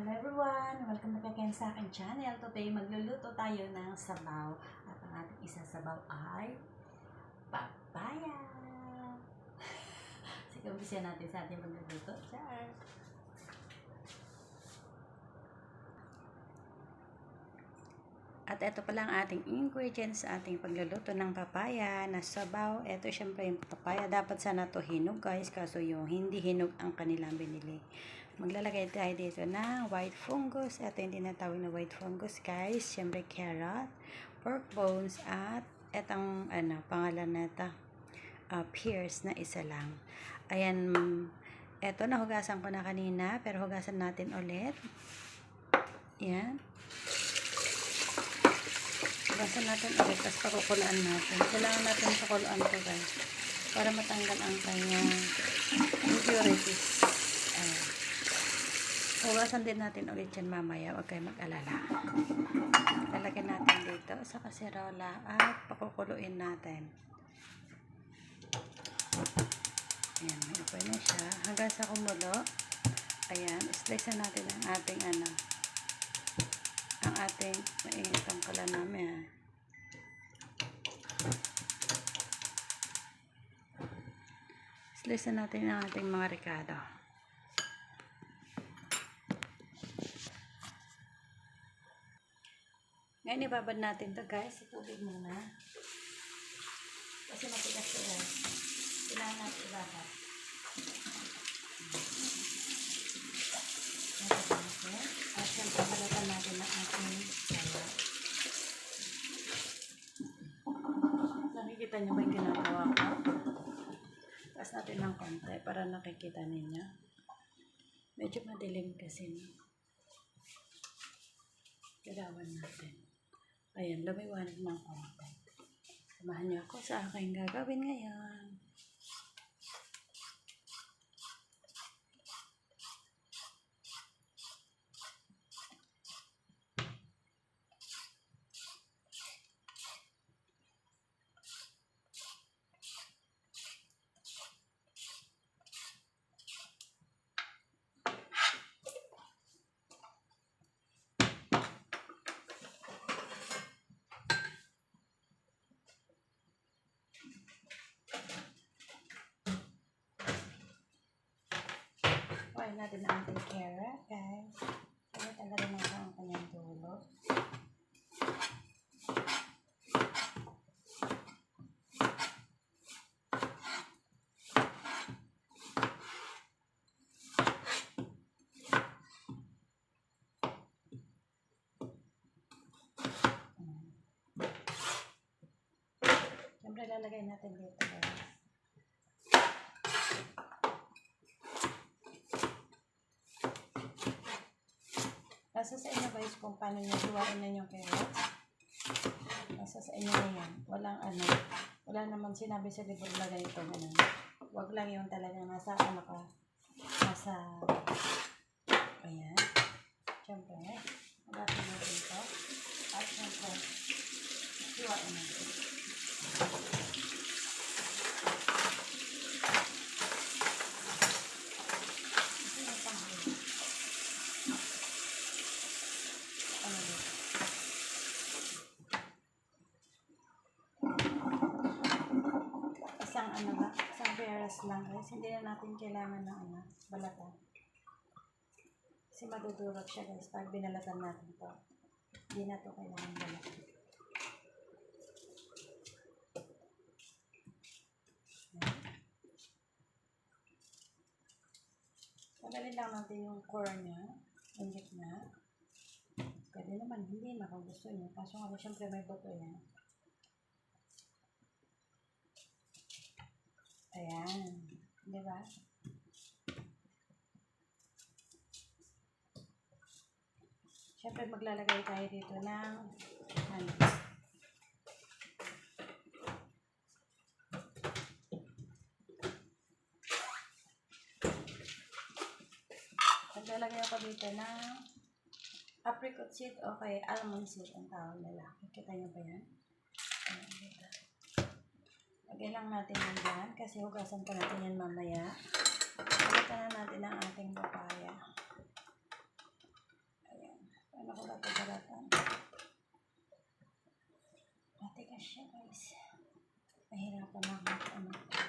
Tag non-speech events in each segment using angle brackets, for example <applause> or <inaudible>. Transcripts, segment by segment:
Hello everyone! Welcome back again sa akin channel. Today, magluluto tayo ng sabaw. At ang ating isa sabaw ay papaya. <laughs> Sige, umpisa natin sa ating magluluto. Char! At ito pala ang ating ingredients sa ating pagluluto ng papaya na sabaw. Ito syempre yung papaya. Dapat sana to hinog guys. Kaso yung hindi hinog ang kanilang binili. Maglalagay tayo dito ng white fungus. Ito yung tinatawag na white fungus guys. Syempre carrot, pork bones at etong ano, pangalan na ito. Uh, pears na isa lang. Ayan, eto nahugasan ko na kanina pero hugasan natin ulit. Yan. Hugasan natin ulit, tapos pakukulaan natin. Kailangan natin pakuluan to guys. Para matanggal ang kanyang impurities. Hugasan din natin ulit yan mamaya. Huwag kayo mag-alala. Lalagyan natin dito sa kaserola at pakukuluin natin. Ayan, may upoy na siya. Hanggang sa kumulo. Ayan, slice na natin ang ating ano, ang ating mainit ang kala namin. Slice na natin ang ating mga ricado. Ngayon ibabad natin to guys sa tubig muna. Kasi matigas to guys. Kailangan natin ibabad. At siyempre balatan natin ang ating salad. Nakikita niyo ba yung ginagawa ko? Taas natin ng konti para nakikita ninyo. Medyo madilim kasi. No? Galawan natin. Ayan, lumiwanag ng konti. Samahan niyo ako sa aking gagawin ngayon. Kuhain natin ang ating carrot, guys. Kaya talaga natin ang kanyang dulo. Siyempre, lalagay natin dito, guys. Nasa sa inyo guys kung paano nyo hiwain na yung carrots. Nasa sa inyo na yan. Walang ano, wala naman sinabi sa libro na ganito. Ganun. Huwag lang yung talagang nasa ano ka, nasa, ayan. Siyempre, magatin natin ito. At siyempre, hiwain natin. Ito yung panghuli. Ano dito? Isang ano ba? Isang peras lang guys. Hindi na natin kailangan ng ano, balatan. Kasi madudurog siya guys pag binalatan natin to. Hindi na to kailangan balatan. Tagalin lang natin yung core niya. Yung gitna. Pwede naman, hindi na kung gusto niyo. Kaso nga, syempre may buto yan. Ayan. Di ba? Syempre maglalagay tayo dito ng ano. Maglalagay ako dito ng apricot seed o kaya almond seed ang tawag nila. Kita niyo ba yan? Ayan, dito. Lagyan lang natin yan dyan kasi hugasan pa natin yan mamaya. Pagkita na natin ang ating papaya. pagbalatan. Matigas siya guys. Mahirapan ako ano.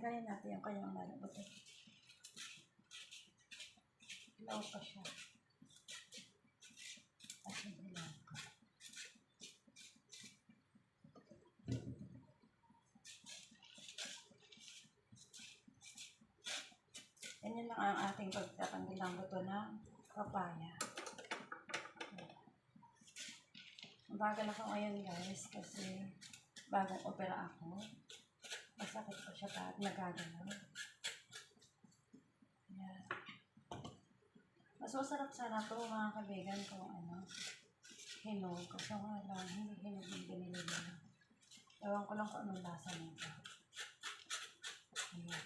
Tagayin natin yung kanyang malabutin. Ilaw pa siya. Kasi ilaw ka. Yan lang ang ating pagtatanggal ng buto ng papaya. Bagal ako ngayon guys kasi bagong opera ako. Masakit ko siya at nagagalaw. Yan. Mas masarap sana to mga kabigan kung ano, hinog. Kasi nga lang, hindi hinog yung binili nila. Ewan ko lang kung anong lasa nito. Ayan.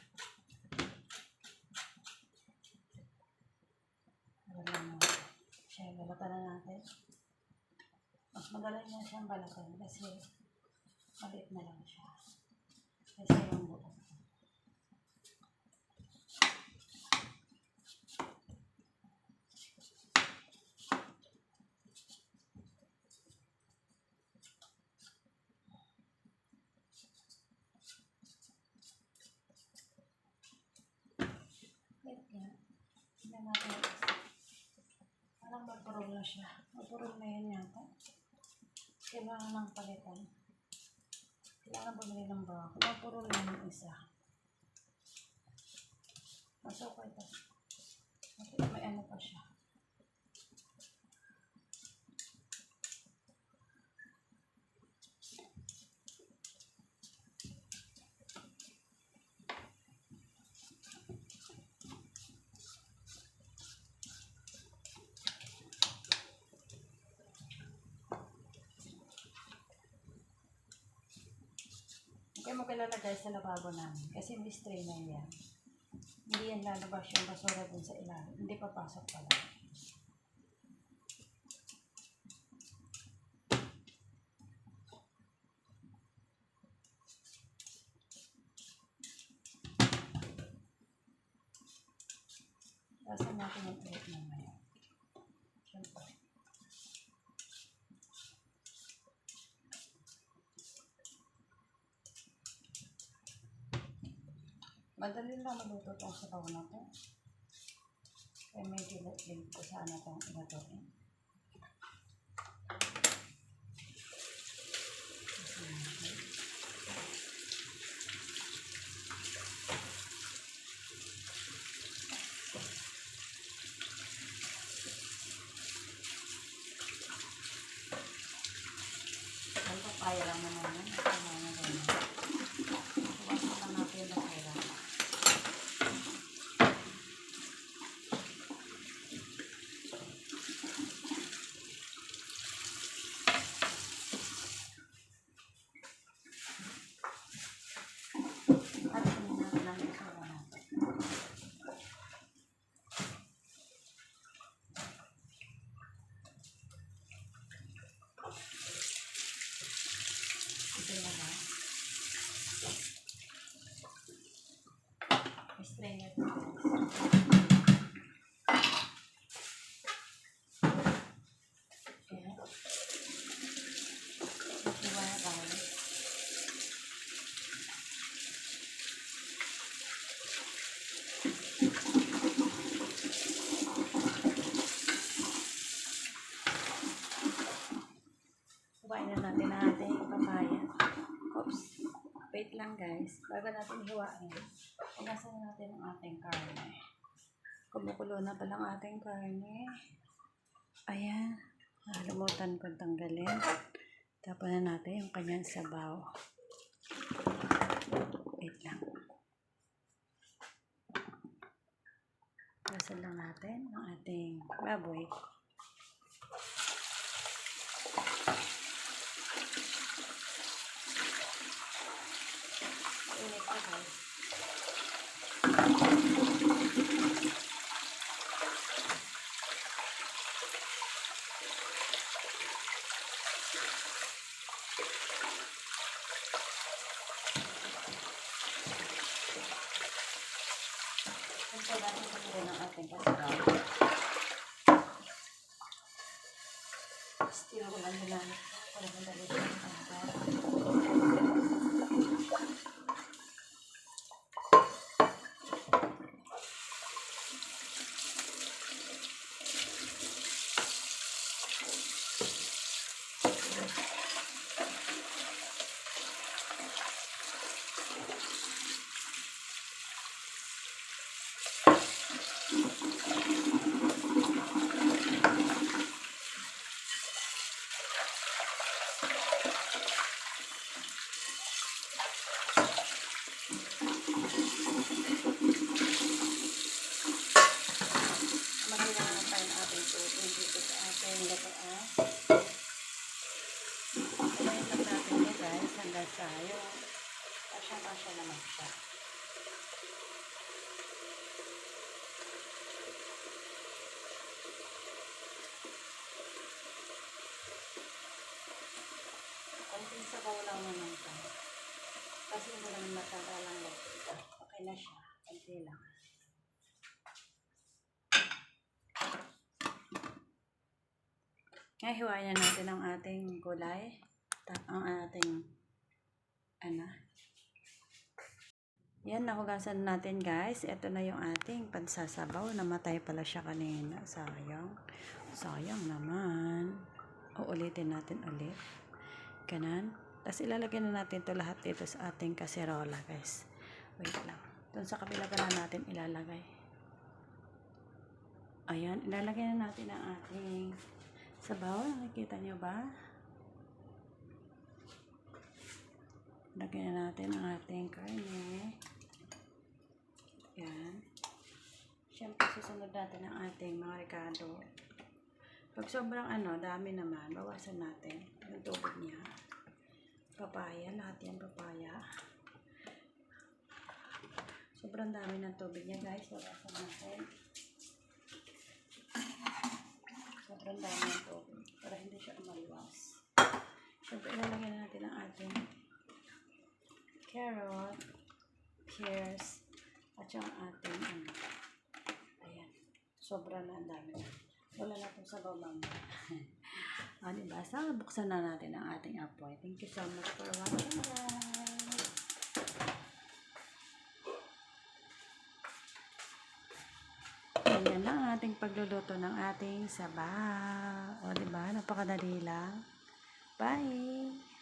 Alam mo, siya, balatan na natin. Mas madali niya siyang balatan kasi maliit na lang siya. Kasi yung buo. Wait nga. Tignan natin yung isa. Parang magpurol na siya. Magpurol na yan yata. Kailangan ng palitan. Kailangan bumili ng bago. Magpurol na yung isa. Ko ito. Makita may ano pa siya. Kaya mo kilalagay sa lababo namin. Kasi may strainer yan. Hindi yan lalabas yung basura dun sa ilalim. Hindi papasok pala. Lasan natin yung ulit mamaya. Siyempre. Madali lang maluto itong sabaw na to. Kaya medyo late ko sana itong ilatuin. Ang papaya lang naman yan. Ito na nga ganyan. Iwasan lang natin yung papaya. At hindi natin lang yung sawa natin. Ito na ba? Strainer to guys. Ayan. Iwa na tayo. Kuhain na natin ang ating papaya. Oops. Wait lang guys. Bago natin hiwain, ugasan natin ang ating karne. Kumukulo na pala ang ating karne. Ayan. Nakalimutan ko tanggalin. Tapon na natin yung kanyang sabaw. Wait lang. Lasal lang natin ang ating baboy. Init pa guys. Ito natin sa muli ng ating kasaraw. Still ko ginamit ko para madali ko ang pangkar. Magkailangan tayo ng ating tubig dito sa ating lutoan. Ilayin lang natin yan guys hanggang sa yung kasya-kasya naman siya. Konting sabaw lang naman ito. Kasi hindi naman matagalang luto. Okay na siya. Konti lang. Ngayon, hiwain na natin ang ating gulay. Ang ating, ano. Yan, nahugasan natin guys. Ito na yung ating pansasabaw. Namatay pala siya kanina. Sayang. Sayang naman. Uulitin natin ulit. Ganan. Tapos ilalagay na natin to lahat dito sa ating kaserola guys. Wait lang. Doon sa kabila pa na natin ilalagay. Ayan, ilalagay na natin ang ating sabaw. Nakikita nyo ba? Lagyan na natin ang ating karne. Yan. Siyempre, susunod natin ang ating mga rekado. Pag sobrang ano, dami naman, bawasan natin yung tubig niya. Papaya, lahat yan papaya. Sobrang dami ng tubig niya guys, bawasan natin. Sobrang dami ng tubig para hindi siya umaliwas. Siyempre, ilalagay na natin ang ating carrot, pears, at yung ating ano. Ayan. Sobra na ang dami na. Wala na itong sabaw mamaya. <laughs> o, diba? So, buksan na natin ang ating apoy. Thank you so much for watching, guys. Pagluluto ng ating sabaw. O, diba? Napakadali lang. Bye!